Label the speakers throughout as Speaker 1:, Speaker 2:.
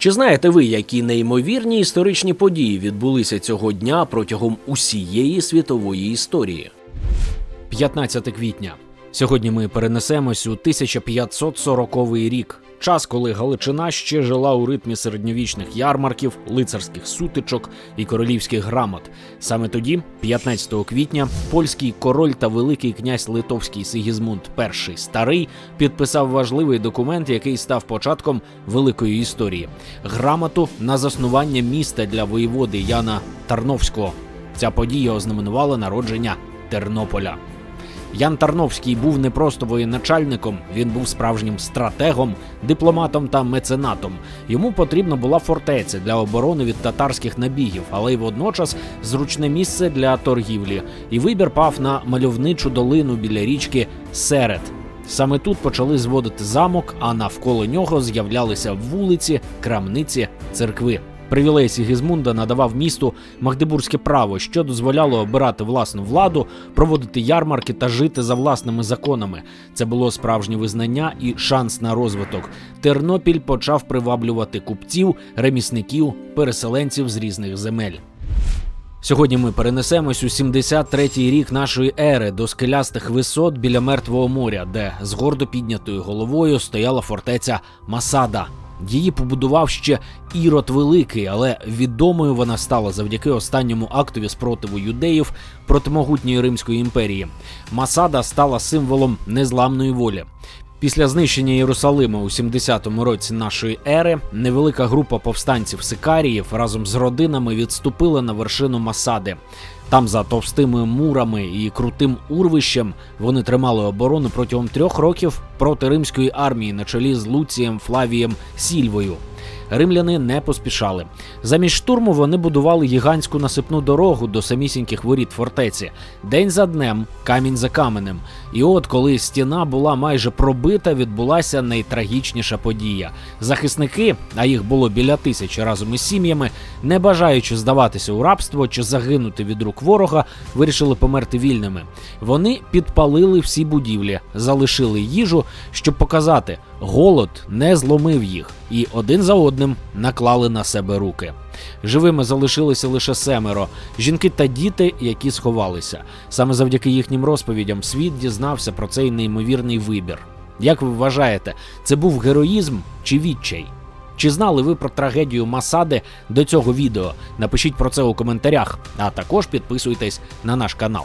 Speaker 1: Чи знаєте ви, які неймовірні історичні події відбулися цього дня протягом усієї світової історії? 15 квітня. Сьогодні ми перенесемось у 1540 рік, час, коли Галичина ще жила у ритмі середньовічних ярмарків, лицарських сутичок і королівських грамот. Саме тоді, 15 квітня, польський король та великий князь Литовський Сигізмунд І старий підписав важливий документ, який став початком великої історії грамоту на заснування міста для воєводи Яна Тарновського. Ця подія ознаменувала народження Тернополя. Ян Тарновський був не просто воєначальником, він був справжнім стратегом, дипломатом та меценатом. Йому потрібна була фортеця для оборони від татарських набігів, але й водночас зручне місце для торгівлі. І вибір пав на мальовничу долину біля річки Серед. Саме тут почали зводити замок, а навколо нього з'являлися вулиці, крамниці, церкви. Привілей Сігізмунда надавав місту магдебурзьке право, що дозволяло обирати власну владу, проводити ярмарки та жити за власними законами. Це було справжнє визнання і шанс на розвиток. Тернопіль почав приваблювати купців, ремісників, переселенців з різних земель. Сьогодні ми перенесемось у 73-й рік нашої ери до скелястих висот біля Мертвого моря, де з гордо піднятою головою стояла фортеця Масада. Її побудував ще Ірод Великий, але відомою вона стала завдяки останньому актові спротиву юдеїв проти могутньої Римської імперії. Масада стала символом незламної волі. Після знищення Єрусалима у 70-му році нашої ери невелика група повстанців Сикаріїв разом з родинами відступила на вершину Масади. Там, за товстими мурами і крутим урвищем, вони тримали оборону протягом трьох років проти римської армії на чолі з Луцієм Флавієм Сільвою. Римляни не поспішали. Замість штурму вони будували гігантську насипну дорогу до самісіньких воріт фортеці, день за днем, камінь за каменем. І от, коли стіна була майже пробита, відбулася найтрагічніша подія. Захисники, а їх було біля тисячі разом із сім'ями, не бажаючи здаватися у рабство чи загинути від рук ворога, вирішили померти вільними. Вони підпалили всі будівлі, залишили їжу, щоб показати, голод не зломив їх, і один за одним наклали на себе руки. Живими залишилися лише семеро жінки та діти, які сховалися. Саме завдяки їхнім розповідям світ дізнався про цей неймовірний вибір. Як ви вважаєте, це був героїзм чи відчай? Чи знали ви про трагедію Масади до цього відео? Напишіть про це у коментарях, а також підписуйтесь на наш канал.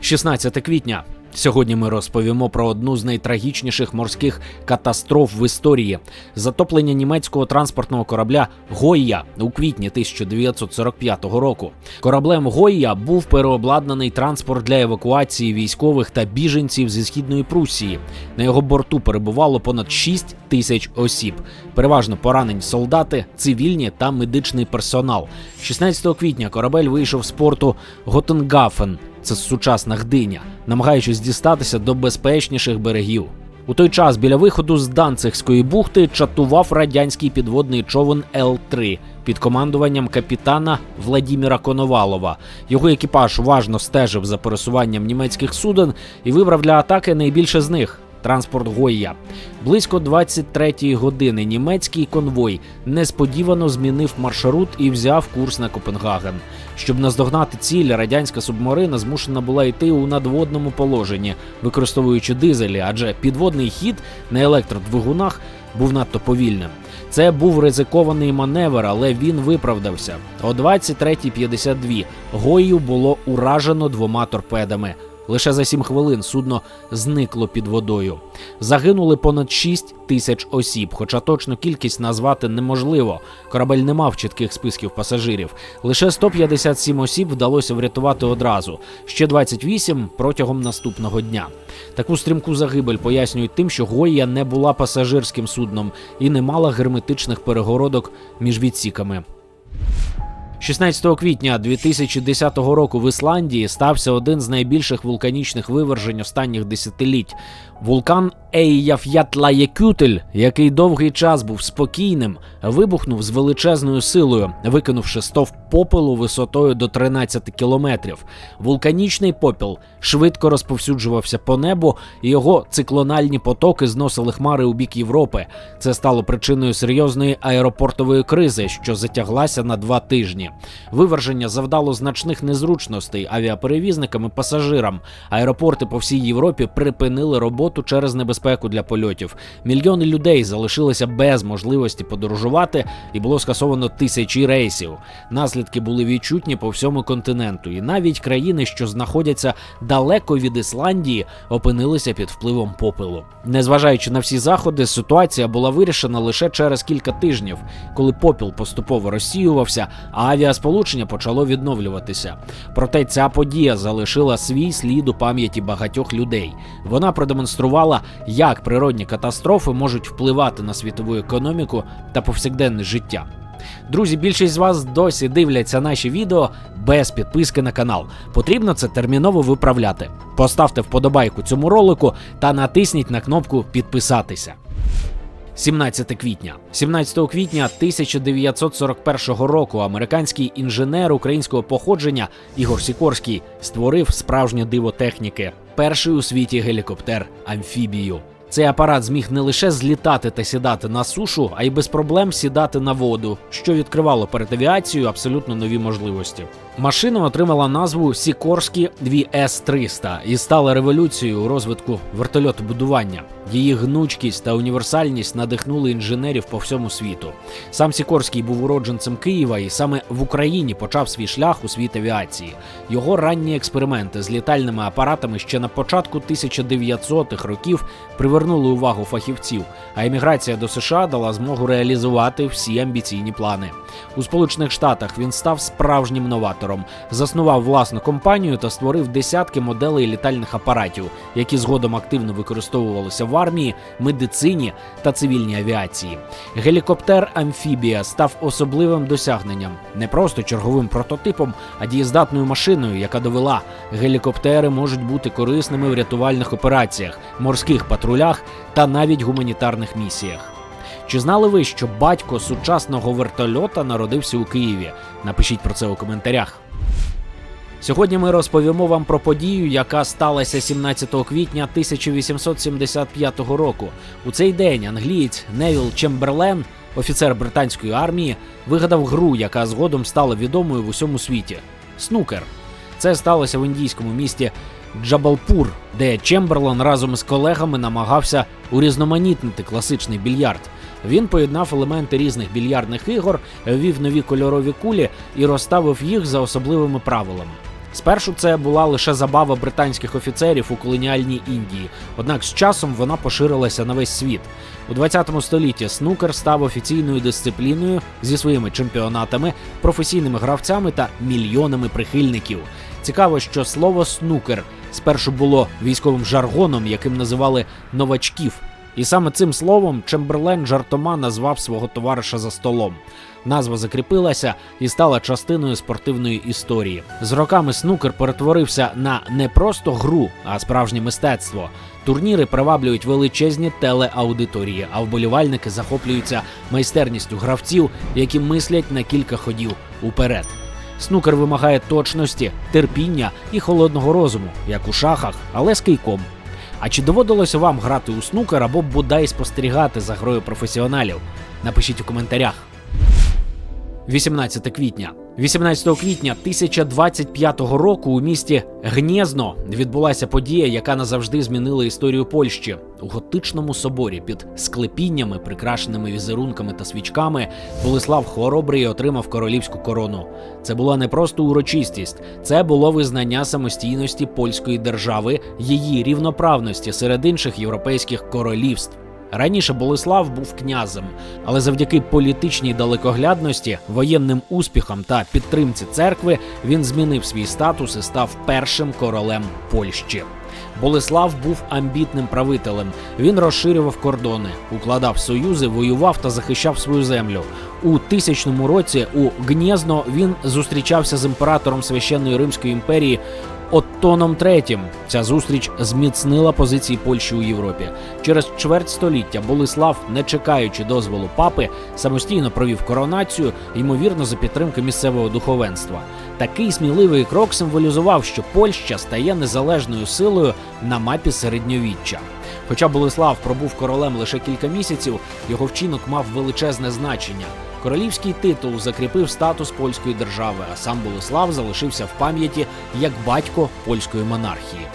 Speaker 1: 16 квітня. Сьогодні ми розповімо про одну з найтрагічніших морських катастроф в історії затоплення німецького транспортного корабля Гойя у квітні 1945 року. Кораблем Гойя був переобладнаний транспорт для евакуації військових та біженців зі східної Прусії. На його борту перебувало понад 6 тисяч осіб, переважно поранені солдати, цивільні та медичний персонал. 16 квітня корабель вийшов з порту Готенгафен це сучасна Гдиня, намагаючись дістатися до безпечніших берегів. У той час біля виходу з Данцихської бухти чатував радянський підводний човен Л-3 під командуванням капітана Владіміра Коновалова. Його екіпаж уважно стежив за пересуванням німецьких суден і вибрав для атаки найбільше з них. Транспорт Гойя близько 23-ї години німецький конвой несподівано змінив маршрут і взяв курс на Копенгаген. Щоб наздогнати ціль, радянська субмарина змушена була йти у надводному положенні, використовуючи дизелі, адже підводний хід на електродвигунах був надто повільним. Це був ризикований маневр, але він виправдався. О 23.52 Гою було уражено двома торпедами. Лише за сім хвилин судно зникло під водою. Загинули понад 6 тисяч осіб, хоча точну кількість назвати неможливо. Корабель не мав чітких списків пасажирів. Лише 157 осіб вдалося врятувати одразу, ще 28 протягом наступного дня. Таку стрімку загибель пояснюють тим, що Гойя не була пасажирським судном і не мала герметичних перегородок між відсіками. 16 квітня 2010 року в Ісландії стався один з найбільших вулканічних вивержень останніх десятиліть. Вулкан Ейяф'ятлаєкютель, який довгий час був спокійним, вибухнув з величезною силою, викинувши стовп попелу висотою до 13 кілометрів. Вулканічний попіл швидко розповсюджувався по небу, і його циклональні потоки зносили хмари у бік Європи. Це стало причиною серйозної аеропортової кризи, що затяглася на два тижні. Виверження завдало значних незручностей авіаперевізникам і пасажирам. Аеропорти по всій Європі припинили роботу через небезпеку для польотів. Мільйони людей залишилися без можливості подорожувати, і було скасовано тисячі рейсів. Наслідки були відчутні по всьому континенту, і навіть країни, що знаходяться далеко від Ісландії, опинилися під впливом попелу. Незважаючи на всі заходи, ситуація була вирішена лише через кілька тижнів, коли попіл поступово розсіювався, а авіасполучення почало відновлюватися. Проте ця подія залишила свій слід у пам'яті багатьох людей. Вона продемонструвала, як природні катастрофи можуть впливати на світову економіку та повсякденне життя. Друзі, більшість з вас досі дивляться наші відео без підписки на канал. Потрібно це терміново виправляти. Поставте вподобайку цьому ролику та натисніть на кнопку підписатися. 17 квітня, 17 квітня 1941 року американський інженер українського походження Ігор Сікорський створив справжнє диво техніки. Перший у світі гелікоптер амфібію. Цей апарат зміг не лише злітати та сідати на сушу, а й без проблем сідати на воду, що відкривало перед авіацією абсолютно нові можливості. Машина отримала назву Сікорські 2С-300 і стала революцією у розвитку вертольотобудування. Її гнучкість та універсальність надихнули інженерів по всьому світу. Сам Сікорський був уродженцем Києва і саме в Україні почав свій шлях у світ авіації. Його ранні експерименти з літальними апаратами ще на початку 1900-х років привернули увагу фахівців, а еміграція до США дала змогу реалізувати всі амбіційні плани. У Сполучених Штатах він став справжнім новатором, заснував власну компанію та створив десятки моделей літальних апаратів, які згодом активно використовувалися в армії, медицині та цивільній авіації. Гелікоптер Амфібія став особливим досягненням, не просто черговим прототипом, а дієздатною машиною, яка довела, гелікоптери можуть бути корисними в рятувальних операціях, морських патрулях та навіть гуманітарних місіях. Чи знали ви, що батько сучасного вертольота народився у Києві? Напишіть про це у коментарях. Сьогодні ми розповімо вам про подію, яка сталася 17 квітня 1875 року. У цей день англієць Невіл Чемберлен, офіцер британської армії, вигадав гру, яка згодом стала відомою в усьому світі снукер. Це сталося в індійському місті Джабалпур, де Чемберлен разом з колегами намагався урізноманітнити класичний більярд. Він поєднав елементи різних більярдних ігор, ввів нові кольорові кулі і розставив їх за особливими правилами. Спершу це була лише забава британських офіцерів у колоніальній Індії, однак з часом вона поширилася на весь світ. У 20 столітті снукер став офіційною дисципліною зі своїми чемпіонатами, професійними гравцями та мільйонами прихильників. Цікаво, що слово снукер спершу було військовим жаргоном, яким називали новачків. І саме цим словом Чемберлен жартома назвав свого товариша за столом. Назва закріпилася і стала частиною спортивної історії. З роками снукер перетворився на не просто гру, а справжнє мистецтво. Турніри приваблюють величезні телеаудиторії, а вболівальники захоплюються майстерністю гравців, які мислять на кілька ходів уперед. Снукер вимагає точності, терпіння і холодного розуму, як у шахах, але з кийком. А чи доводилося вам грати у снукер або бодай спостерігати за грою професіоналів? Напишіть у коментарях. 18 квітня. 18 квітня 1025 року у місті Гнєзно відбулася подія, яка назавжди змінила історію Польщі. У готичному соборі під склепіннями, прикрашеними візерунками та свічками, Болеслав Хоробрий отримав королівську корону. Це була не просто урочистість, це було визнання самостійності польської держави, її рівноправності серед інших європейських королівств. Раніше Болеслав був князем, але завдяки політичній далекоглядності, воєнним успіхам та підтримці церкви він змінив свій статус і став першим королем Польщі. Болеслав був амбітним правителем. Він розширював кордони, укладав союзи, воював та захищав свою землю. У тисячному році у Гнєзно він зустрічався з імператором священної Римської імперії Оттоном III. Ця зустріч зміцнила позиції Польщі у Європі. Через чверть століття Болислав, не чекаючи дозволу папи, самостійно провів коронацію, ймовірно, за підтримки місцевого духовенства. Такий сміливий крок символізував, що Польща стає незалежною силою на мапі середньовіччя. Хоча Болислав пробув королем лише кілька місяців, його вчинок мав величезне значення. Королівський титул закріпив статус польської держави, а сам Болислав залишився в пам'яті як батько польської монархії.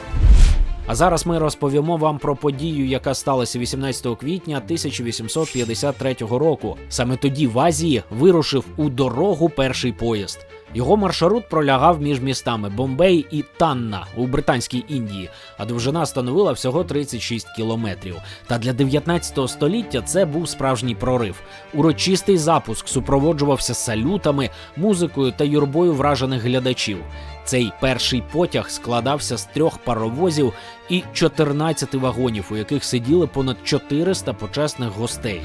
Speaker 1: А зараз ми розповімо вам про подію, яка сталася 18 квітня 1853 року. Саме тоді в Азії вирушив у дорогу перший поїзд. Його маршрут пролягав між містами Бомбей і Танна у Британській Індії, а довжина становила всього 36 кілометрів. Та для 19 століття це був справжній прорив. Урочистий запуск супроводжувався салютами, музикою та юрбою вражених глядачів. Цей перший потяг складався з трьох паровозів і 14 вагонів, у яких сиділи понад 400 почесних гостей.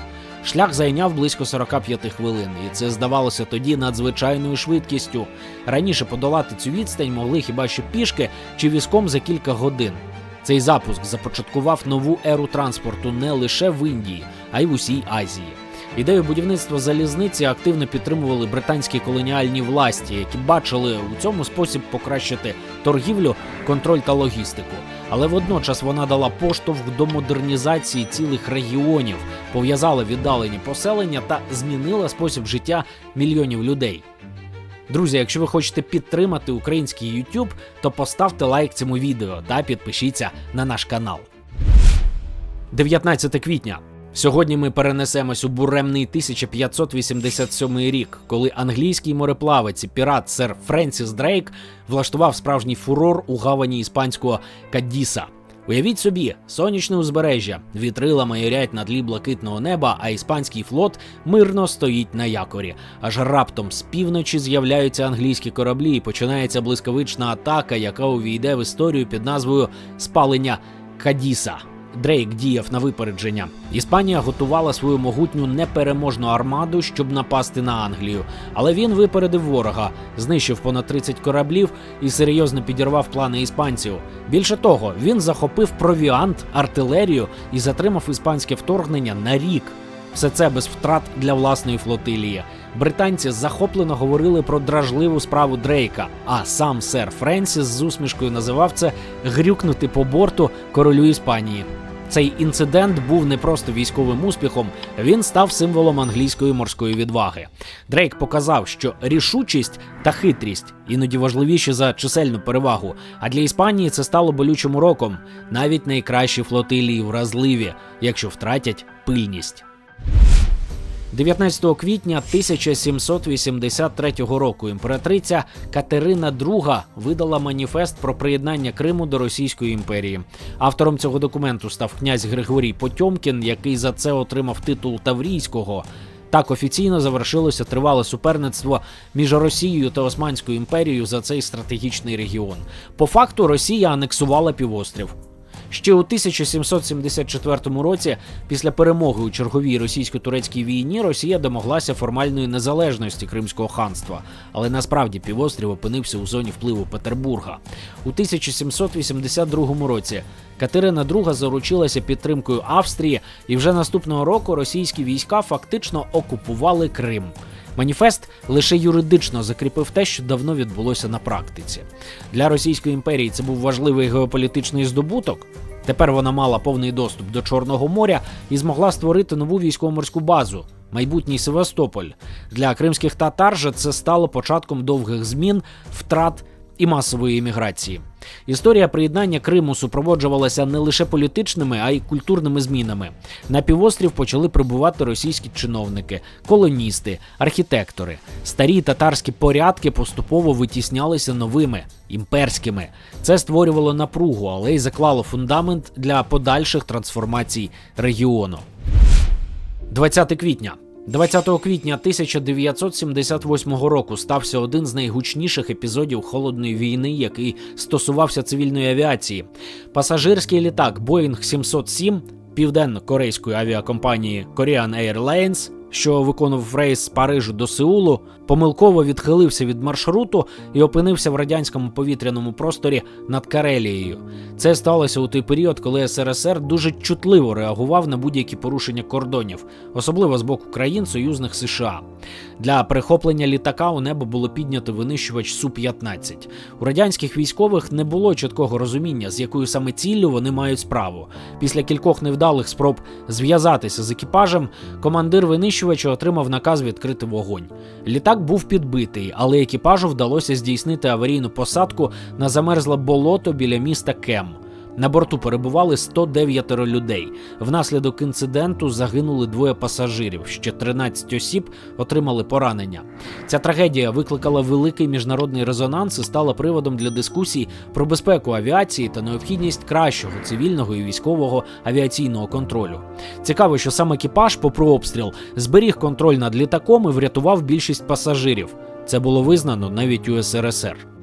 Speaker 1: Шлях зайняв близько 45 хвилин, і це здавалося тоді надзвичайною швидкістю. Раніше подолати цю відстань могли хіба що пішки чи візком за кілька годин. Цей запуск започаткував нову еру транспорту не лише в Індії, а й в усій Азії. Ідею будівництва залізниці активно підтримували британські колоніальні власті, які бачили у цьому спосіб покращити торгівлю, контроль та логістику. Але водночас вона дала поштовх до модернізації цілих регіонів, пов'язала віддалені поселення та змінила спосіб життя мільйонів людей. Друзі, якщо ви хочете підтримати український YouTube, то поставте лайк цьому відео та підпишіться на наш канал. 19 квітня. Сьогодні ми перенесемось у буремний 1587 рік, коли англійський мореплавець і пірат сер Френсіс Дрейк влаштував справжній фурор у гавані іспанського Каддіса. Уявіть собі, сонячне узбережжя, вітрила майорять на тлі блакитного неба, а іспанський флот мирно стоїть на якорі. Аж раптом з півночі з'являються англійські кораблі, і починається блискавична атака, яка увійде в історію під назвою Спалення Кадіса. Дрейк діяв на випередження. Іспанія готувала свою могутню непереможну армаду, щоб напасти на Англію. Але він випередив ворога, знищив понад 30 кораблів і серйозно підірвав плани іспанців. Більше того, він захопив провіант, артилерію і затримав іспанське вторгнення на рік. Все це без втрат для власної флотилії. Британці захоплено говорили про дражливу справу Дрейка, а сам сер Френсіс з усмішкою називав це грюкнути по борту королю Іспанії. Цей інцидент був не просто військовим успіхом, він став символом англійської морської відваги. Дрейк показав, що рішучість та хитрість іноді важливіші за чисельну перевагу. А для Іспанії це стало болючим уроком. Навіть найкращі флотилії вразливі, якщо втратять пильність. 19 квітня 1783 року імператриця Катерина II видала маніфест про приєднання Криму до Російської імперії. Автором цього документу став князь Григорій Потьомкін, який за це отримав титул Таврійського. Так офіційно завершилося тривале суперництво між Росією та Османською імперією за цей стратегічний регіон. По факту Росія анексувала півострів. Ще у 1774 році, після перемоги у черговій російсько-турецькій війні, Росія домоглася формальної незалежності Кримського ханства, але насправді півострів опинився у зоні впливу Петербурга. У 1782 році Катерина II заручилася підтримкою Австрії, і вже наступного року російські війська фактично окупували Крим. Маніфест лише юридично закріпив те, що давно відбулося на практиці. Для Російської імперії це був важливий геополітичний здобуток. Тепер вона мала повний доступ до Чорного моря і змогла створити нову військово-морську базу. Майбутній Севастополь для кримських татар же це стало початком довгих змін, втрат і масової еміграції. Історія приєднання Криму супроводжувалася не лише політичними, а й культурними змінами. На півострів почали прибувати російські чиновники, колоністи, архітектори. Старі татарські порядки поступово витіснялися новими імперськими. Це створювало напругу, але й заклало фундамент для подальших трансформацій регіону. 20 квітня. 20 квітня 1978 року стався один з найгучніших епізодів холодної війни, який стосувався цивільної авіації. Пасажирський літак Boeing 707 південно-корейської авіакомпанії Korean Airlines що виконував рейс з Парижу до Сеулу, помилково відхилився від маршруту і опинився в радянському повітряному просторі над Карелією. Це сталося у той період, коли СРСР дуже чутливо реагував на будь-які порушення кордонів, особливо з боку країн союзних США. Для перехоплення літака у небо було піднято винищувач Су-15. У радянських військових не було чіткого розуміння, з якою саме ціллю вони мають справу. Після кількох невдалих спроб зв'язатися з екіпажем, командир винищувача отримав наказ відкрити вогонь. Літак був підбитий, але екіпажу вдалося здійснити аварійну посадку на замерзле болото біля міста Кем. На борту перебували 109 людей. Внаслідок інциденту загинули двоє пасажирів. Ще 13 осіб отримали поранення. Ця трагедія викликала великий міжнародний резонанс і стала приводом для дискусій про безпеку авіації та необхідність кращого цивільного і військового авіаційного контролю. Цікаво, що сам екіпаж, попри обстріл, зберіг контроль над літаком і врятував більшість пасажирів. Це було визнано навіть у СРСР.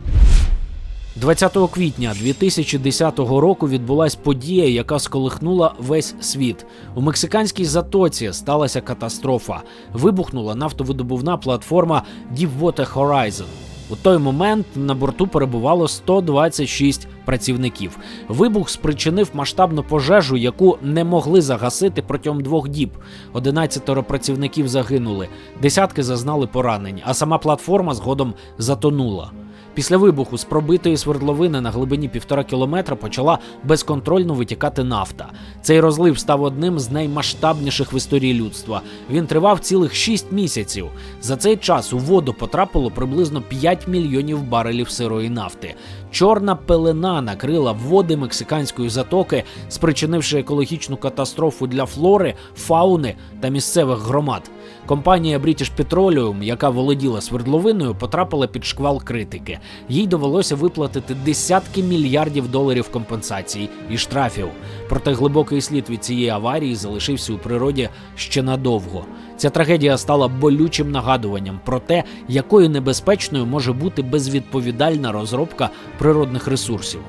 Speaker 1: 20 квітня 2010 року відбулася подія, яка сколихнула весь світ. У мексиканській затоці сталася катастрофа. Вибухнула нафтовидобувна платформа Deepwater Horizon. У той момент на борту перебувало 126 працівників. Вибух спричинив масштабну пожежу, яку не могли загасити протягом двох діб. 11 працівників загинули, десятки зазнали поранень, а сама платформа згодом затонула. Після вибуху з пробитої свердловини на глибині півтора кілометра почала безконтрольно витікати нафта. Цей розлив став одним з наймасштабніших в історії людства. Він тривав цілих 6 місяців. За цей час у воду потрапило приблизно 5 мільйонів барелів сирої нафти. Чорна пелена накрила води мексиканської затоки, спричинивши екологічну катастрофу для флори, фауни та місцевих громад. Компанія British Petroleum, яка володіла свердловиною, потрапила під шквал критики. Їй довелося виплатити десятки мільярдів доларів компенсацій і штрафів. Проте глибокий слід від цієї аварії залишився у природі ще надовго. Ця трагедія стала болючим нагадуванням про те, якою небезпечною може бути безвідповідальна розробка природних ресурсів.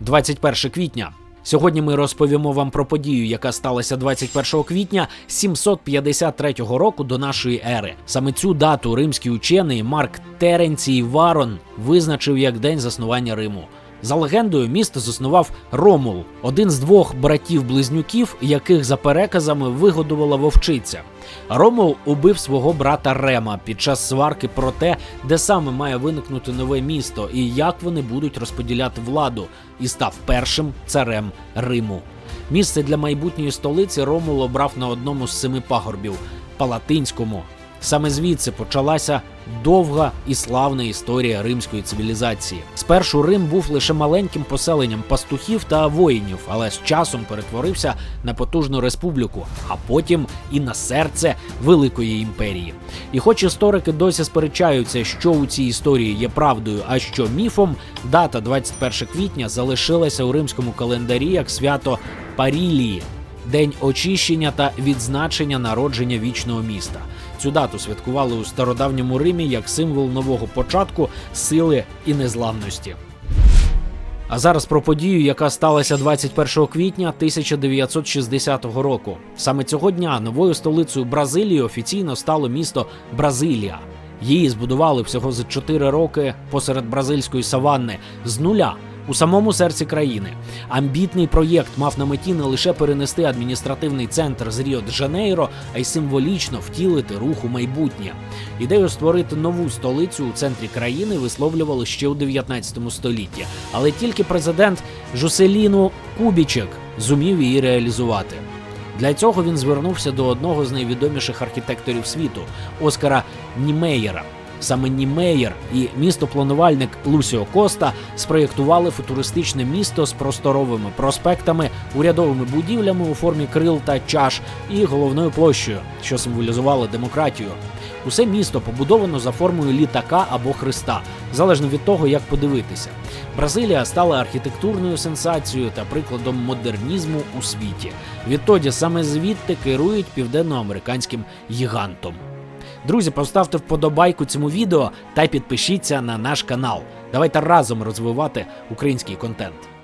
Speaker 1: 21 квітня. Сьогодні ми розповімо вам про подію, яка сталася 21 квітня 753 року до нашої ери. Саме цю дату римський учений Марк Теренцій Варон визначив як день заснування Риму. За легендою, місто заснував Ромул, один з двох братів-близнюків, яких за переказами вигодувала вовчиця. Ромул убив свого брата Рема під час сварки про те, де саме має виникнути нове місто і як вони будуть розподіляти владу, і став першим царем Риму. Місце для майбутньої столиці Ромул обрав на одному з семи пагорбів Палатинському. Саме звідси почалася довга і славна історія римської цивілізації. Спершу Рим був лише маленьким поселенням пастухів та воїнів, але з часом перетворився на потужну республіку, а потім і на серце великої імперії. І хоч історики досі сперечаються, що у цій історії є правдою, а що міфом, дата 21 квітня залишилася у римському календарі як свято Парілії. День очищення та відзначення народження вічного міста. Цю дату святкували у стародавньому Римі як символ нового початку, сили і незламності. А зараз про подію, яка сталася 21 квітня 1960 року. Саме цього дня новою столицею Бразилії офіційно стало місто Бразилія. Її збудували всього за 4 роки посеред бразильської саванни з нуля у самому серці країни. Амбітний проєкт мав на меті не лише перенести адміністративний центр з Ріо де а й символічно втілити рух у майбутнє. Ідею створити нову столицю у центрі країни висловлювали ще у 19 столітті, але тільки президент Жуселіну Кубічек зумів її реалізувати. Для цього він звернувся до одного з найвідоміших архітекторів світу Оскара Німеєра. Саме Німеєр і містопланувальник Лусіо Коста спроєктували футуристичне місто з просторовими проспектами, урядовими будівлями у формі крил та чаш і головною площею, що символізувала демократію. Усе місто побудовано за формою літака або хреста, залежно від того, як подивитися. Бразилія стала архітектурною сенсацією та прикладом модернізму у світі. Відтоді саме звідти керують південноамериканським гігантом. Друзі, поставте вподобайку цьому відео та підпишіться на наш канал. Давайте разом розвивати український контент.